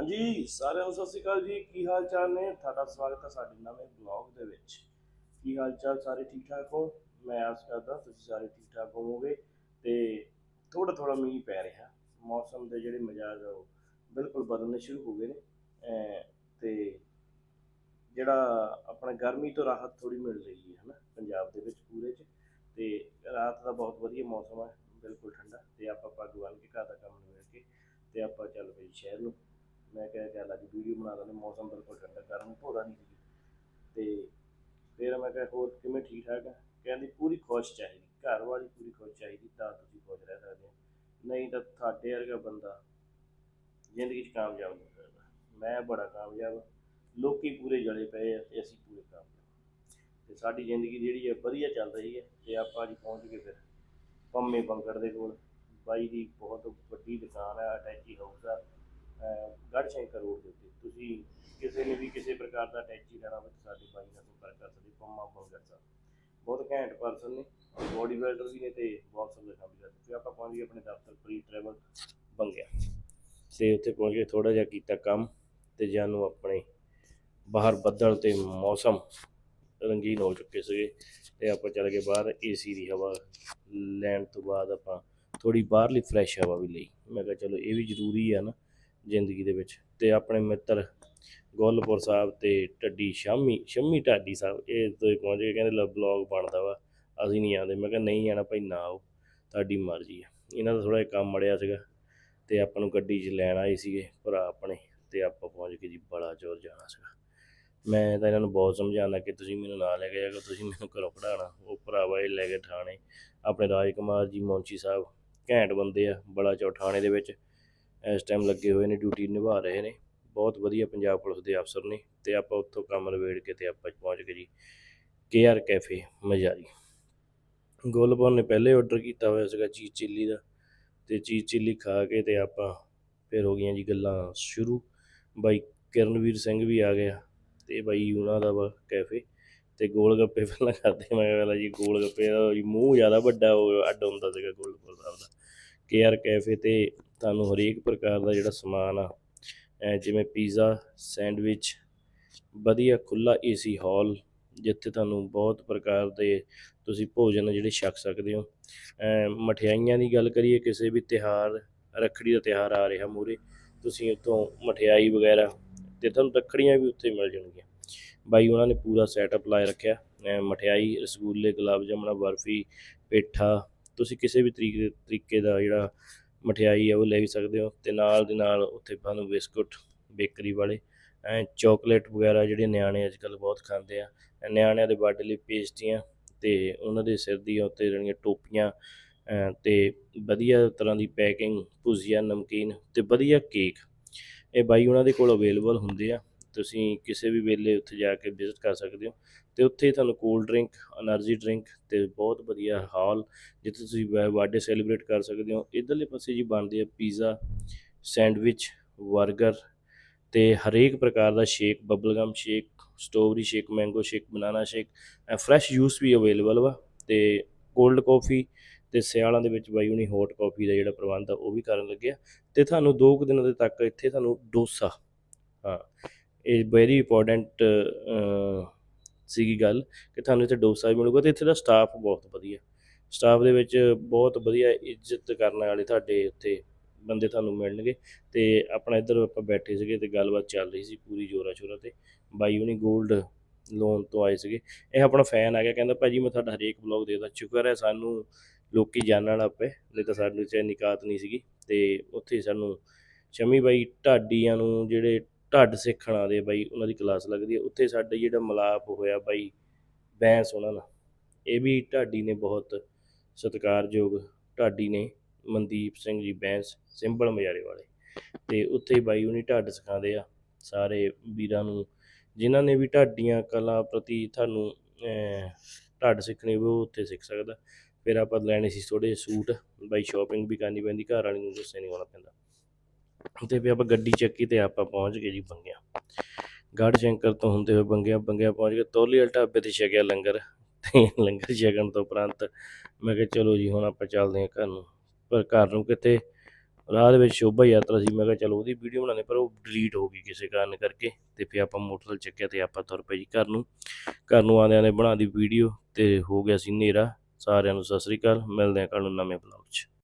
ਹਾਂਜੀ, ਸਾਰਿਆਂ ਨੂੰ ਸਤਿ ਸ਼੍ਰੀ ਅਕਾਲ ਜੀ। ਕੀ ਹਾਲ ਚਾਲ ਨੇ? ਤੁਹਾਡਾ ਸਵਾਗਤ ਹੈ ਸਾਡੇ ਨਵੇਂ ਬਲੌਗ ਦੇ ਵਿੱਚ। ਕੀ ਹਾਲ ਚਾਲ ਸਾਰੇ ਠੀਕ ਠਾਕ ਹੋ? ਮੈਂ ਆਸ ਕਰਦਾ ਤੁਸੀਂ ਸਾਰੇ ਠੀਕ ਠਾਕ ਹੋਵੋਗੇ ਤੇ ਥੋੜਾ ਥੋੜਾ ਮੀਂਹ ਪੈ ਰਿਹਾ। ਮੌਸਮ ਦੇ ਜਿਹੜੇ ਮਿਜਾਜ ਆ ਉਹ ਬਿਲਕੁਲ ਬਦਲਣੇ ਸ਼ੁਰੂ ਹੋ ਗਏ ਨੇ। ਅਮ ਤੇ ਜਿਹੜਾ ਆਪਣਾ ਗਰਮੀ ਤੋਂ ਰਾਹਤ ਥੋੜੀ ਮਿਲ ਰਹੀ ਹੈ, ਹਨਾ, ਪੰਜਾਬ ਦੇ ਵਿੱਚ ਪੂਰੇ 'ਚ। ਤੇ ਰਾਤ ਦਾ ਬਹੁਤ ਵਧੀਆ ਮੌਸਮ ਹੈ, ਬਿਲਕੁਲ ਠੰਡਾ। ਤੇ ਆਪਾਂ ਪੱਗ ਬੰਨ੍ਹ ਕੇ ਘਰ ਦਾ ਕੰਮ ਨਿਬੇੜ ਕੇ ਤੇ ਆਪਾਂ ਚੱਲ ਪਏ ਸ਼ਹਿਰ ਨੂੰ। ਮੈਂ ਕਿਹਾ ਚੱਲ ਅੱਜ ਵੀਡੀਓ ਬਣਾ ਲੈਂਦੇ, ਮੌਸਮ ਬਿਲਕੁਲ ਠੰਡਾ ਕਰਨ ਭੋਰਾ ਨਹੀਂ ਸੀ ਤੇ ਫਿਰ ਮੈਂ ਕਿਹਾ ਹੋਰ ਕਿਵੇਂ ਠੀਕ ਠਾਕ ਆ? ਕਹਿੰਦੀ ਪੂਰੀ ਖੁਸ਼ ਚਾਹੀਦੀ, ਘਰ ਵਾਲੀ ਪੂਰੀ ਖੁਸ਼ ਚਾਹੀਦੀ, ਤਾਂ ਤੁਸੀਂ ਖੁਸ਼ ਰਹਿ ਸਕਦੇ ਹੋ। ਨਹੀਂ ਤਾਂ ਤੁਹਾਡੇ ਵਰਗਾ ਬੰਦਾ ਜ਼ਿੰਦਗੀ 'ਚ ਕਾਮਯਾਬ ਨਹੀਂ ਹੋ ਸਕਦਾ। ਮੈਂ ਬੜਾ ਕਾਮਯਾਬ ਹਾਂ। ਲੋਕੀ ਪੂਰੇ ਜਲੇ ਪਏ ਆ ਤੇ ਅਸੀਂ ਪੂਰੇ ਕਾਮਯਾਬ ਤੇ ਸਾਡੀ ਜ਼ਿੰਦਗੀ ਜਿਹੜੀ ਹੈ ਵਧੀਆ ਚੱਲ ਰਹੀ ਹੈ ਤੇ ਆਪਾਂ ਅੱਜ ਪਹੁੰਚ ਗਏ ਫਿਰ ਪੰਮੇ ਬੰਗੜ ਦੇ ਕੋਲ। ਬਾਈ ਦੀ ਬਹੁਤ ਵੱਡੀ ਦੁਕਾਨ ਹੈ ਅਟੈਚੀ ਹਾਊਸ ਆ। ਗੜਸ਼ੰਕਰ ਰੋਡ ਦੇ ਉੱਤੇ। ਤੁਸੀਂ ਕਿਸੇ ਨੇ ਵੀ ਕਿਸੇ ਪ੍ਰਕਾਰ ਦਾ ਟੈਕਸੀ ਲੈਣਾ ਹੋਵੇ ਤਾਂ ਸਾਡੇ ਬਾਈ ਨਾਲ ਸੰਪਰਕ ਕਰ ਸਕਦੇ, ਪੰਮਾ ਬੰਗੜ ਸਾਹਿਬ। ਬਹੁਤ ਘੈਂਟ ਪਰਸਨ ਨੇ ਬੋਡੀ ਬਿਲਡਰ ਵੀ ਨੇ ਤੇ ਬਹੁਤ ਦੇ ਕੰਮ ਕਰਦੇ ਫਿਰ ਆਪਾਂ ਪਹੁੰਚ ਗਏ ਆਪਣੇ ਦਫ਼ਤਰ ਪ੍ਰੀ ਟਰੈਵਲ ਬੰਗਿਆ। ਤੇ ਉੱਥੇ ਪਹੁੰਚ ਕੇ ਥੋੜਾ ਜਿਹਾ ਕੀਤਾ ਕੰਮ ਤੇ ਜਾਨੂੰ ਆਪਣੇ ਬਾਹਰ ਬੱਦਲ ਤੇ ਮੌਸਮ ਰੰਗੀਨ ਹੋ ਚੁੱਕੇ ਸੀਗੇ ਤੇ ਆਪਾਂ ਚੱਲ ਗਏ ਬਾਹਰ ਏਸੀ ਦੀ ਹਵਾ ਲੈਣ ਤੋਂ ਬਾਅਦ ਆਪਾਂ ਥੋੜੀ ਬਾਹਰਲੀ ਫਰੈਸ਼ ਹਵਾ ਵੀ ਲਈ। ਮੈਂ ਕਿਹਾ ਚਲੋ ਇਹ ਵੀ ਜ਼ਰੂਰੀ ਆ ਨਾ ਜ਼ਿੰਦਗੀ ਦੇ ਵਿੱਚ। ਤੇ ਆਪਣੇ ਮਿੱਤਰ ਗੋਲਪੁਰ ਸਾਹਿਬ ਤੇ ਢੱਡੀ ਸ਼ਾਮੀ, ਸ਼ੰਮੀ ਢਾਡੀ ਸਾਹਿਬ, ਇਹ ਤੋਂ ਪਹੁੰਚ ਕੇ ਕਹਿੰਦੇ ਲ ਬਲੌਗ ਬਣਦਾ ਵਾ, ਅਸੀਂ ਨਹੀਂ ਆਉਂਦੇ। ਮੈਂ ਕਿਹਾ ਨਹੀਂ ਆਣਾ ਭਾਈ, ਨਾ ਆਓ, ਤੁਹਾਡੀ ਮਰਜ਼ੀ ਆ। ਇਹਨਾਂ ਦਾ ਥੋੜਾ ਜਿਹਾ ਕੰਮ ਮੜਿਆ ਸੀਗਾ ਤੇ ਆਪਾਂ ਨੂੰ ਗੱਡੀ 'ਚ ਲੈਣ ਆਏ ਸੀਗੇ ਭਰਾ ਆਪਣੇ ਤੇ ਆਪਾਂ ਪਹੁੰਚ ਕੇ ਜੀ, ਬੜਾ ਜ਼ੋਰ ਜਾਣਾ ਸੀਗਾ। ਮੈਂ ਤਾਂ ਇਹਨਾਂ ਨੂੰ ਬਹੁਤ ਸਮਝਾਉਂਦਾ ਕਿ ਤੁਸੀਂ ਮੈਨੂੰ ਨਾ ਲੈ ਕੇ ਜਾਓ ਤੁਸੀਂ ਮੈਨੂੰ ਘਰੋਂ ਪੜਾਉਣਾ ਉਹ ਭਰਾਵਾ ਇਹ ਲੈ ਕੇ ਠਾਣੇ ਆਪਣੇ ਰਾਜ ਕੁਮਾਰ ਜੀ, ਮੌਂਚੀ ਸਾਹਿਬ, ਘੈਂਟ ਬੰਦੇ ਆ, ਬੜਾ ਚੌ ਥਾਣੇ ਦੇ ਵਿੱਚ। ਇਸ ਟਾਈਮ ਲੱਗੇ ਹੋਏ ਨੇ ਡਿਊਟੀ ਨਿਭਾ ਰਹੇ ਨੇ। ਬਹੁਤ ਵਧੀਆ ਪੰਜਾਬ ਪੁਲਿਸ ਦੇ ਅਫਸਰ ਨੇ ਤੇ ਆਪਾਂ ਉੱਥੋਂ ਕੰਮ ਨਿਬੇੜ ਕੇ ਤੇ ਆਪਾਂ ਪਹੁੰਚ ਗਏ ਜੀ। ਕੇਆਰ ਕੈਫੇ ਮਜਾਰੀ ਗੋਲਪੁਰ ਨੇ ਪਹਿਲੇ ਆਰਡਰ ਕੀਤਾ ਹੋਇਆ ਸੀਗਾ ਚੀਜ਼ ਚਿੱਲੀ ਦਾ ਤੇ ਚੀਜ਼ ਚਿੱਲੀ ਖਾ ਕੇ ਤੇ ਆਪਾਂ ਫਿਰ ਹੋ ਗਈਆਂ ਜੀ ਗੱਲਾਂ ਸ਼ੁਰੂ। ਬਾਈ ਕਿਰਨਵੀਰ ਸਿੰਘ ਵੀ ਆ ਗਿਆ ਤੇ ਬਾਈ ਉਹਨਾਂ ਦਾ ਵਾ ਕੈਫੇ ਤੇ ਗੋਲ ਗੱਪੇ ਪਹਿਲਾਂ ਕਰਦੇ ਮੈਂ ਕਿਹਾ ਪਹਿਲਾਂ ਜੀ ਗੋਲ ਗੱਪੇ ਦਾ ਜੀ ਮੂੰਹ ਜ਼ਿਆਦਾ ਵੱਡਾ ਉਹ ਅੱਡ ਹੁੰਦਾ ਸੀਗਾ ਗੋਲਪੁਰ ਸਾਹਿਬ ਦਾ। ਕੇਆਰ ਕੈਫੇ ਤੇ ਤੁਹਾਨੂੰ ਹਰੇਕ ਪ੍ਰਕਾਰ ਦਾ ਜਿਹੜਾ ਸਮਾਨ ਆ ਜਿਵੇਂ ਪੀਜ਼ਾ, ਸੈਂਡਵਿਚ, ਵਧੀਆ ਖੁੱਲਾ ਏਸੀ ਹਾਲ, ਜਿੱਥੇ ਤੁਹਾਨੂੰ ਬਹੁਤ ਪ੍ਰਕਾਰ ਦੇ ਤੁਸੀਂ ਭੋਜਨ ਜਿਹੜੇ ਛਕ ਸਕਦੇ ਹੋ। ਮਠਿਆਈਆਂ ਦੀ ਗੱਲ ਕਰੀਏ, ਕਿਸੇ ਵੀ ਤਿਹਾਰ ਰੱਖੜੀ ਦਾ ਤਿਹਾਰ ਆ ਰਿਹਾ ਮੂਰੇ ਤੁਸੀਂ ਉੱਥੋਂ ਮਠਿਆਈ ਵਗੈਰਾ ਤੇ ਤੁਹਾਨੂੰ ਰੱਖੜੀਆਂ ਵੀ ਉੱਥੇ ਮਿਲ ਜਾਣਗੀਆਂ। ਬਾਈ, ਉਹਨਾਂ ਨੇ ਪੂਰਾ ਸੈਟਅਪ ਲਾਏ ਰੱਖਿਆ। ਮਠਿਆਈ, ਰਸਗੁੱਲੇ, ਗੁਲਾਬ ਜਾਮਣਾ, ਬਰਫੀ, ਪੇਠਾ, ਤੁਸੀਂ ਕਿਸੇ ਵੀ ਤਰੀਕੇ ਤਰੀਕੇ ਦਾ ਜਿਹੜਾ ਮਠਿਆਈ ਆ ਉਹ ਲੈ ਵੀ ਸਕਦੇ ਹੋ ਤੇ ਨਾਲ ਦੇ ਨਾਲ ਉੱਥੇ ਤੁਹਾਨੂੰ ਬਿਸਕੁਟ ਬੇਕਰੀ ਵਾਲੇ ਐ ਚਾਕਲੇਟ ਵਗੈਰਾ ਜਿਹੜੇ ਨਿਆਣੇ ਅੱਜ ਕੱਲ੍ਹ ਬਹੁਤ ਖਾਂਦੇ ਆ। ਨਿਆਣਿਆਂ ਦੇ ਬਰਥਡੇ ਲਈ ਪੇਸਟੀਆਂ ਤੇ ਉਹਨਾਂ ਦੇ ਸਿਰ ਦੀਆਂ ਉੱਤੇ ਜਿਹੜੀਆਂ ਟੋਪੀਆਂ ਅ, ਤੇ ਵਧੀਆ ਤਰ੍ਹਾਂ ਦੀ ਪੈਕਿੰਗ ਭੁਜੀਆ ਨਮਕੀਨ ਤੇ ਵਧੀਆ ਕੇਕ। ਇਹ ਬਾਈ ਉਹਨਾਂ ਦੇ ਕੋਲ ਅਵੇਲੇਬਲ ਹੁੰਦੇ ਆ। ਤੁਸੀਂ ਕਿਸੇ ਵੀ ਵੇਲੇ ਉੱਥੇ ਜਾ ਕੇ ਵਿਜ਼ਿਟ ਕਰ ਸਕਦੇ ਹੋ ਤੇ ਉੱਥੇ ਤੁਹਾਨੂੰ ਕੋਲਡ ਡਰਿੰਕ એનર્ਜੀ ਡਰਿੰਕ ਤੇ ਬਹੁਤ ਵਧੀਆ ਹਾਲ ਜਿੱਥੇ ਤੁਸੀਂ ਬਰਥਡੇ ਸੈਲੀਬ੍ਰੇਟ ਕਰ ਸਕਦੇ ਹੋ। ਇਧਰਲੇ ਪਾਸੇ ਜੀ ਬਣਦੇ ਆ ਪੀਜ਼ਾ ਸੈਂਡਵਿਚ 버ਗਰ ਤੇ ਹਰੇਕ ਪ੍ਰਕਾਰ ਦਾ shake bubble gum shake strawberry shake mango shake banana shake fresh juice ਵੀ ਅਵੇਲੇਬਲ ਵਾ ਤੇ ਕੋਲਡ ਕਾਫੀ ਤੇ ਸਿਆਲਾਂ ਦੇ ਵਿੱਚ ਬਾਈ ਹੁਣੀ ਹੌਟ ਕਾਫੀ ਦਾ ਜਿਹੜਾ ਪ੍ਰਬੰਧ ਆ ਉਹ ਵੀ ਕਰਨ ਲੱਗਿਆ ਤੇ ਤੁਹਾਨੂੰ 2 ਕੁ ਦਿਨਾਂ ਦੇ ਤੱਕ ਇੱਥੇ ਤੁਹਾਨੂੰ ਡੋਸਾ, ਹਾਂ ਇਹ ਵੈਰੀ ਇੰਪੋਰਟੈਂਟ ਸੀਗੀ ਗੱਲ ਕਿ ਤੁਹਾਨੂੰ ਇੱਥੇ ਡੋਸਾ ਵੀ ਮਿਲੂਗਾ ਤੇ ਇੱਥੇ ਦਾ ਸਟਾਫ ਬਹੁਤ ਵਧੀਆ। ਸਟਾਫ ਦੇ ਵਿੱਚ ਬਹੁਤ ਵਧੀਆ ਇੱਜ਼ਤ ਕਰਨ ਵਾਲੇ ਤੁਹਾਡੇ ਉੱਥੇ ਬੰਦੇ ਤੁਹਾਨੂੰ ਮਿਲਣਗੇ ਤੇ ਆਪਣਾ ਇੱਧਰ ਆਪਾਂ ਬੈਠੇ ਸੀਗੇ ਤੇ ਗੱਲਬਾਤ ਚੱਲ ਰਹੀ ਸੀ ਪੂਰੀ ਜੋਰਾ ਸ਼ੋਰਾ ਤੇ। ਬਾਈ ਹੁਣੀ 골ਡ ਲੋਨ ਤੋਂ ਆਏ ਸੀਗੇ। ਇਹ ਆਪਣਾ ਫੈਨ ਆ ਗਿਆ, ਕਹਿੰਦਾ ਭਾਜੀ ਮੈਂ ਤੁਹਾਡਾ ਹਰੇਕ ਬਲੌਗ ਦੇਖਦਾ, ਸ਼ੁਕਰ ਹੈ ਸਾਨੂੰ ਲੋਕੀ ਜਾਣਨ ਲੱਗ ਪਏ, ਨਹੀਂ ਤਾਂ ਸਾਡੇ ਚ ਨਿਕਾਤ ਨਹੀਂ ਸੀਗੀ ਤੇ ਉੱਥੇ ਸਾਨੂੰ ਸ਼ਮੀ ਬਾਈ ਢਾਡੀਆਂ ਨੂੰ ਜਿਹੜੇ ਢੱਡ ਸਿੱਖਣ ਆਦੇ ਬਾਈ, ਉਹਨਾਂ ਦੀ ਕਲਾਸ ਲੱਗਦੀ ਹੈ ਉੱਥੇ ਸਾਡੇ ਜਿਹੜਾ ਮਲਾਪ ਹੋਇਆ ਬਾਈ ਬੈਂਸ ਉਹਨਾਂ ਨਾਲ। ਇਹ ਵੀ ਢਾਡੀ ਨੇ ਬਹੁਤ ਸਤਿਕਾਰਯੋਗ ਢਾਡੀ ਨੇ, ਮਨਦੀਪ ਸਿੰਘ ਜੀ ਬੈਂਸ ਸਿੰਬਲ ਮਜਾਰੇ ਵਾਲੇ। ਤੇ ਉੱਥੇ ਬਾਈ ਉਹਨੇ ਢੱਡ ਸਿਖਾਉਂਦੇ ਆ, ਸਾਰੇ ਵੀਰਾਂ ਨੂੰ, ਜਿਨ੍ਹਾਂ ਨੇ ਵੀ ਢਾਡੀਆਂ ਕਲਾ ਪ੍ਰਤੀ ਤੁਹਾਨੂੰ ਢੱਡ ਸਿੱਖਣੀ ਹੋਵੇ, ਉਹ ਉੱਥੇ ਸਿੱਖ ਸਕਦਾ। ਫਿਰ ਆਪਾਂ ਲੈਣੇ ਸੀ ਥੋੜੇ ਸੂਟ। ਬਾਈ ਸ਼ਾਪਿੰਗ ਵੀ ਕਰਨੀ ਪੈਂਦੀ, ਘਰ ਵਾਲੀ ਨੂੰ ਗੁੱਸੇ ਨਹੀਂ ਹੋਣਾ ਪੈਂਦਾ। ਤੇ ਵੀ ਆਪਾਂ ਗੱਡੀ ਚੱਕੀ ਤੇ ਆਪਾਂ ਪਹੁੰਚ ਗਏ ਜੀ ਬੰਗਿਆ। ਗੜ ਸ਼ੰਕਰ ਤੋਂ ਹੁੰਦੇ ਹੋਏ ਬੰਗਿਆ ਬੰਗਿਆ ਪਹੁੰਚ ਗਏ। ਤੋਲੀ ਵਾਲੇ ਢਾਬੇ ਤੇ ਛਕਿਆ ਲੰਗਰ। ਤੇ ਲੰਗਰ ਛਕਣ ਤੋਂ ਉਪਰੰਤ ਮੈਂ ਕਿਹਾ, ਚਲੋ ਜੀ, ਹੁਣ ਆਪਾਂ ਚੱਲਦੇ ਹਾਂ ਘਰ ਨੂੰ। ਪਰ ਘਰ ਨੂੰ ਕਿਤੇ ਰਾਹ ਦੇ ਵਿੱਚ ਸ਼ੋਭਾ ਯਾਤਰਾ ਸੀ। ਮੈਂ ਕਿਹਾ, ਚਲੋ, ਉਹਦੀ ਵੀਡੀਓ ਬਣਾਉਂਦੇ ਪਰ ਉਹ ਡਿਲੀਟ ਹੋ ਗਈ ਕਿਸੇ ਕਾਰਨ ਕਰਕੇ। ਤੇ ਫਿਰ ਆਪਾਂ ਮੋਟਰਸਾਈਕਲ ਚੱਕਿਆ ਤੇ ਆਪਾਂ ਤੁਰ ਪਏ ਜੀ ਘਰ ਨੂੰ। ਘਰ ਨੂੰ ਆਉਂਦਿਆਂ ਨੇ ਬਣਾ ਦੀ ਵੀਡੀਓ ਤੇ ਹੋ ਗਿਆ ਸੀ ਹਨੇਰਾ। ਸਾਰਿਆਂ ਨੂੰ ਸਤਿ ਸ੍ਰੀ ਅਕਾਲ। ਮਿਲਦੇ ਹਾਂ ਕੱਲ ਨੂੰ ਨਵੇਂ ਬਲੌਗ 'ਚ।